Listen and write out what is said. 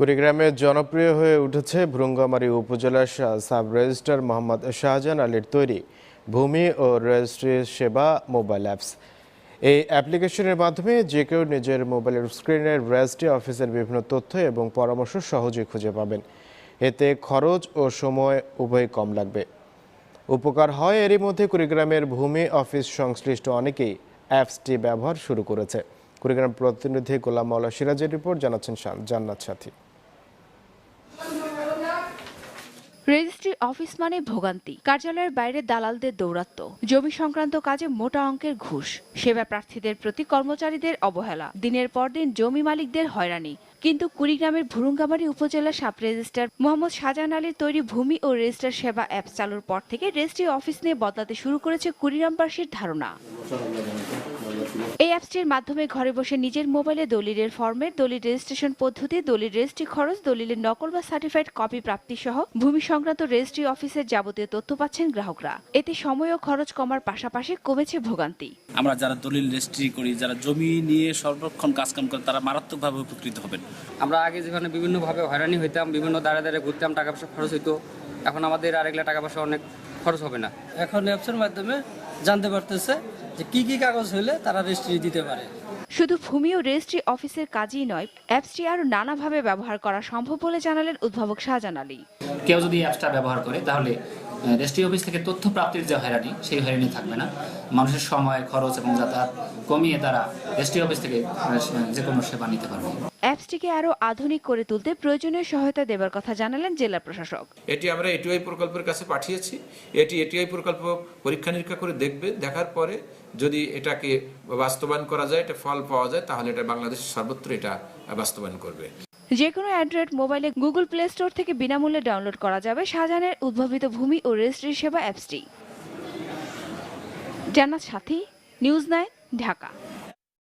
কুড়িগ্রামে জনপ্রিয় হয়ে উঠেছে ভ্রুঙ্গামারী উপজেলার সাব রেজিস্ট্রার মোহাম্মদ শাহজাহান আলীর তৈরি ভূমি ও রেজিস্ট্রি সেবা মোবাইল অ্যাপস। এই অ্যাপ্লিকেশনের মাধ্যমে যে কেউ নিজের মোবাইলের স্ক্রিনের রেজিস্ট্রি অফিসের বিভিন্ন তথ্য এবং পরামর্শ সহজেই খুঁজে পাবেন। এতে খরচ ও সময় উভয় কম লাগবে। উপকার হয় এরই মধ্যে কুড়িগ্রামের ভূমি অফিস সংশ্লিষ্ট অনেকেই অ্যাপসটি ব্যবহার শুরু করেছে। কুড়িগ্রাম প্রতিনিধি গোলাম মাওলা সিরাজের রিপোর্ট, জানাচ্ছেন জান্নাত সাথী। রেজিস্ট্রি অফিস মানে ভোগান্তি। কার্যালয়ের বাইরে দালালদের দৌরাত্ম্য। জমি সংক্রান্ত কাজে মোটা অঙ্কের ঘুষ। সেবা প্রার্থীদের প্রতি কর্মচারীদের অবহেলা। দিনের পর দিন জমি মালিকদের হয়রানি। কিন্তু কুড়িগ্রামের ভুরুঙ্গামারী উপজেলা সাব রেজিস্ট্রার মোহাম্মদ শাহজাহান আলীর তৈরি ভূমি ও রেজিস্ট্রার সেবা অ্যাপ চালুর পর থেকে রেজিস্ট্রি অফিস নিয়ে বদলাতে শুরু করেছে কুড়িগ্রামবাসীর ধারণা। এই অ্যাপসটির মাধ্যমে ঘরে বসে নিজের মোবাইলে দলিলের ফর্মেট দলিল রেজিস্ট্রেশন পদ্ধতি দলিল রেজিস্ট্রি খরচ দলিলের নকল বা সার্টিফাইড কপি প্রাপ্তি সহ ভূমি সংক্রান্ত রেজিস্ট্রি অফিসের যাবতীয় তথ্য পাচ্ছেন গ্রাহকরা। এতে সময় ও খরচ কমার পাশাপাশি কমেছে ভোগান্তি। আমরা যারা দলিল রেজিস্ট্রি করি যারা জমি নিয়ে সংরক্ষণ কাজকাম করে তারা মারাত্মকভাবে উপকৃত হবেন। আমরা আগে যেখানে বিভিন্নভাবে হয়রানি হইতাম বিভিন্ন দাঁড়ে দাঁড়ে ঘুরতাম টাকা পয়সা খরচ হইতো। এখন আমাদের আরেকলা টাকা পয়সা অনেক খরচ হবে না। এখন অ্যাপসের মাধ্যমে জানতে পারতেছে যে কি কি কাগজ হলে তারা রেজিস্ট্রি দিতে পারে। শুধু ভূমি ও রেজিস্ট্রি অফিসের কাজই নয় অ্যাপসটি আরও নানাভাবে ব্যবহার করা সম্ভব বলে জানালেন উদ্ভাবক শাহজান আলী। কেউ যদি অ্যাপসটা ব্যবহার করে তাহলে রেজিস্ট্রি অফিস থেকে তথ্য প্রাপ্তির যে হয়রানি সেই হয়রানি থাকবে না। মানুষের সময় খরচ এবং যাতায়াত কমিয়ে তারা রেজিস্ট্রি অফিস থেকে যে কোনো সেবা নিতে পারবে। অ্যাপসটিকে আরও আধুনিক করে তুলতে প্রয়োজনীয় সহায়তা দেবার কথা জানালেন জেলা প্রশাসক। এটি আমরা এটিআই প্রকল্পের কাছে পাঠিয়েছি। এটি এটিআই প্রকল্প পরীক্ষা নিরীক্ষা করে দেখবে। দেখার পরে যদি এটাকে বাস্তবায়ন করা যায় এটা ফল পাওয়া যায় তাহলে এটা বাংলাদেশের সর্বত্র এটা বাস্তবায়ন করবে। যে কোনো অ্যান্ড্রয়েড মোবাইলে গুগল প্লে স্টোর থেকে বিনামূল্যে ডাউনলোড করা যাবে শাহজাহানের উদ্ভাবিত ভূমি ও রেজিস্ট্রি সেবা অ্যাপসটি। জান্নাত সাথী নিউজ নাইন ঢাকা।